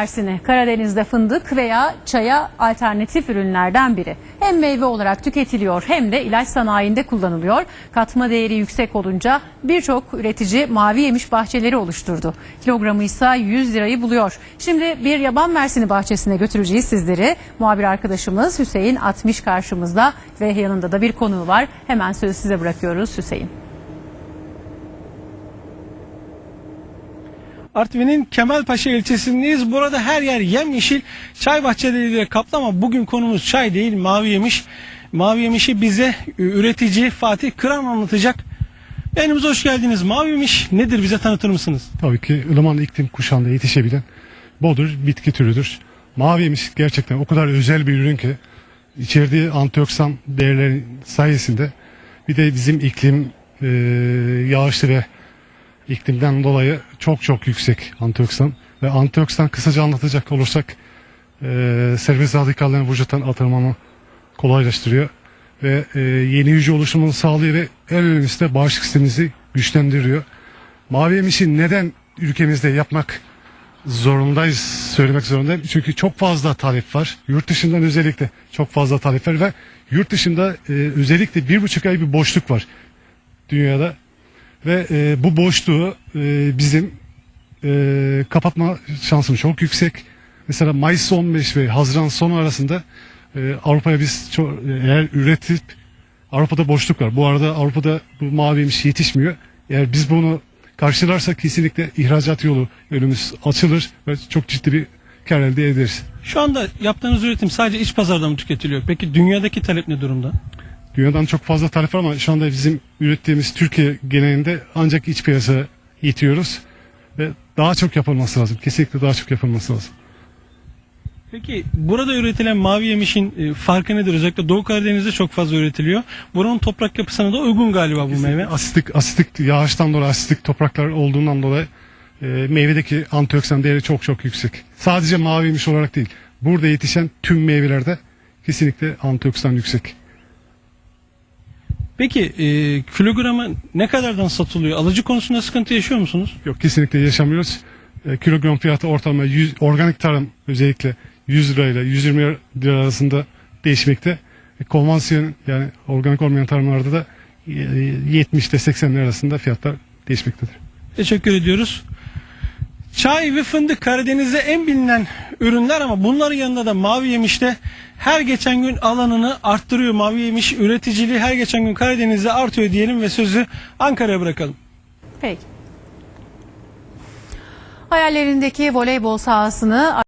Mersin'i Karadeniz'de fındık veya çaya alternatif ürünlerden biri. Hem meyve olarak tüketiliyor hem de ilaç sanayinde kullanılıyor. Katma değeri yüksek olunca birçok üretici mavi yemiş bahçeleri oluşturdu. Kilogramı ise 100 lirayı buluyor. Şimdi bir yaban mersini bahçesine götüreceğiz sizleri. Muhabir arkadaşımız Hüseyin Atmış karşımızda ve yanında da bir konuğu var. Hemen sözü size bırakıyoruz Hüseyin. Artvin'in Kemalpaşa ilçesindeyiz. Burada her yer yemyeşil çay bahçeleriyle kaplı ama bugün konumuz çay değil mavi yemiş. Mavi yemişi bize üretici Fatih Kıran anlatacak. Beğenimize hoş geldiniz. Mavi yemiş nedir bize tanıtır mısınız? Tabii ki ılıman iklim kuşağında yetişebilen bodur bitki türüdür. Mavi yemiş gerçekten o kadar özel bir ürün ki içerdiği antioksidan değerleri sayesinde bir de bizim iklim e, yağışlı ve iklimden dolayı çok çok yüksek antioksidan ve antioksidan kısaca anlatacak olursak e, serbest radikallerin vücuttan atılmanı kolaylaştırıyor ve e, yeni hücre oluşumunu sağlıyor ve en önemlisi de bağışıklık sistemimizi güçlendiriyor. Mavi yemişi neden ülkemizde yapmak zorundayız söylemek zorundayım. Çünkü çok fazla talep var. Yurt dışından özellikle çok fazla talep var ve yurt dışında e, özellikle bir buçuk ay bir boşluk var dünyada. Ve e, bu boşluğu e, bizim e, kapatma şansımız çok yüksek. Mesela Mayıs 15 ve Haziran sonu arasında e, Avrupa'ya biz çok, eğer üretip Avrupa'da boşluk var. Bu arada Avrupa'da bu mavi yemiş yetişmiyor. Eğer biz bunu karşılarsak kesinlikle ihracat yolu önümüz açılır ve çok ciddi bir kar elde ederiz. Şu anda yaptığınız üretim sadece iç pazarda mı tüketiliyor? Peki dünyadaki talep ne durumda? Dünyadan çok fazla talep var ama şu anda bizim ürettiğimiz Türkiye genelinde ancak iç piyasaya itiyoruz. Ve daha çok yapılması lazım. Kesinlikle daha çok yapılması lazım. Peki burada üretilen mavi yemişin e, farkı nedir? Özellikle Doğu Karadeniz'de çok fazla üretiliyor. Buranın toprak yapısına da uygun galiba bu meyve. Asitlik, asitlik yağıştan dolayı asitlik topraklar olduğundan dolayı e, meyvedeki antioksidan değeri çok çok yüksek. Sadece maviymiş olarak değil. Burada yetişen tüm meyvelerde kesinlikle antioksidan yüksek. Peki e, kilogramı ne kadardan satılıyor? Alıcı konusunda sıkıntı yaşıyor musunuz? Yok kesinlikle yaşamıyoruz. E, kilogram fiyatı ortalama 100, organik tarım özellikle 100 lirayla 120 lira arasında değişmekte. E, konvansiyon yani organik olmayan tarımlarda da e, 70 ile 80 lira arasında fiyatlar değişmektedir. Teşekkür ediyoruz. Çay ve fındık Karadeniz'de en bilinen ürünler ama bunların yanında da mavi yemişte her geçen gün alanını arttırıyor. Mavi yemiş üreticiliği her geçen gün Karadeniz'de artıyor diyelim ve sözü Ankara'ya bırakalım. Peki. Hayallerindeki voleybol sahasını